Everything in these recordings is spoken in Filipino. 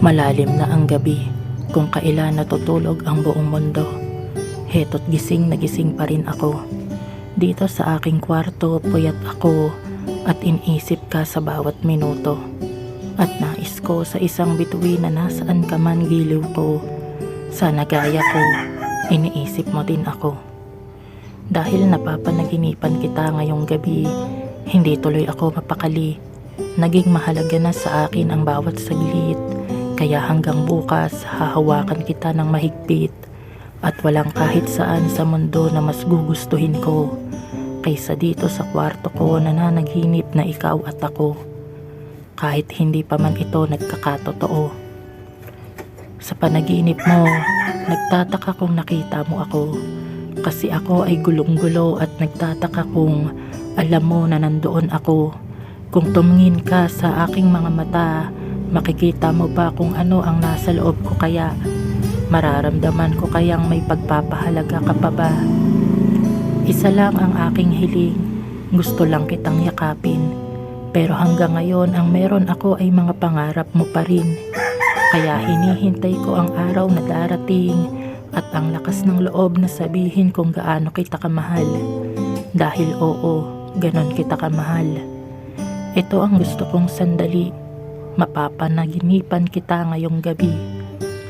Malalim na ang gabi kung kailan natutulog ang buong mundo. Heto't gising na gising pa rin ako. Dito sa aking kwarto, puyat ako at inisip ka sa bawat minuto. At nais ko sa isang bituin na nasaan ka man giliw ko. Sana gaya ko, iniisip mo din ako. Dahil napapanaginipan kita ngayong gabi, hindi tuloy ako mapakali. Naging mahalaga na sa akin ang bawat saglit. Kaya hanggang bukas, hahawakan kita ng mahigpit. At walang kahit saan sa mundo na mas gugustuhin ko. Kaysa dito sa kwarto ko nananaginip na ikaw at ako. Kahit hindi pa man ito nagkakatotoo. Sa panaginip mo, nagtataka kung nakita mo ako. Kasi ako ay gulong-gulo at nagtataka kung alam mo na nandoon ako. Kung tumingin ka sa aking mga mata, makikita mo ba kung ano ang nasa loob ko kaya? Mararamdaman ko kayang may pagpapahalaga ka pa ba? Isa lang ang aking hiling, gusto lang kitang yakapin. Pero hanggang ngayon ang meron ako ay mga pangarap mo pa rin. Kaya hinihintay ko ang araw na darating at ang lakas ng loob na sabihin kung gaano kita kamahal. Dahil oo, ganon kita kamahal. Ito ang gusto kong sandali. Mapapanaginipan kita ngayong gabi.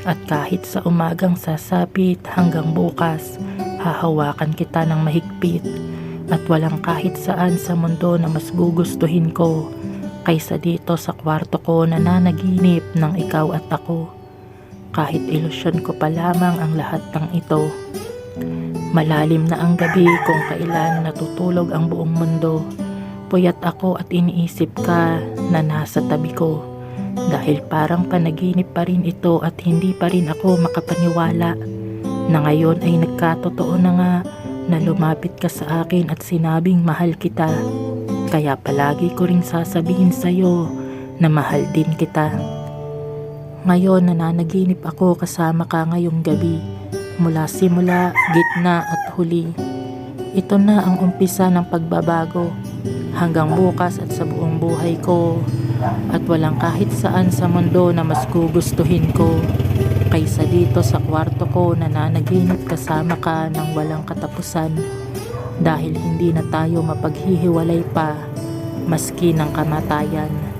At kahit sa umagang sasapit hanggang bukas, hahawakan kita ng mahigpit. At walang kahit saan sa mundo na mas gugustuhin ko kaysa dito sa kwarto ko na nanaginip ng ikaw at ako. Kahit ilusyon ko pa lamang ang lahat ng ito. Malalim na ang gabi kung kailan natutulog ang buong mundo. Puyat ako at iniisip ka na nasa tabi ko. Dahil parang panaginip pa rin ito at hindi pa rin ako makapaniwala na ngayon ay nagkatotoo na nga na lumapit ka sa akin at sinabing mahal kita. Kaya palagi ko rin sasabihin sa'yo na mahal din kita. Ngayon nananaginip ako kasama ka ngayong gabi mula simula, gitna at huli. Ito na ang umpisa ng pagbabago hanggang bukas at sa buong buhay ko at walang kahit saan sa mundo na mas gugustuhin ko kaysa dito sa kwarto ko na nanaginip kasama ka ng walang katapusan dahil hindi na tayo mapaghihiwalay pa maski ng kamatayan.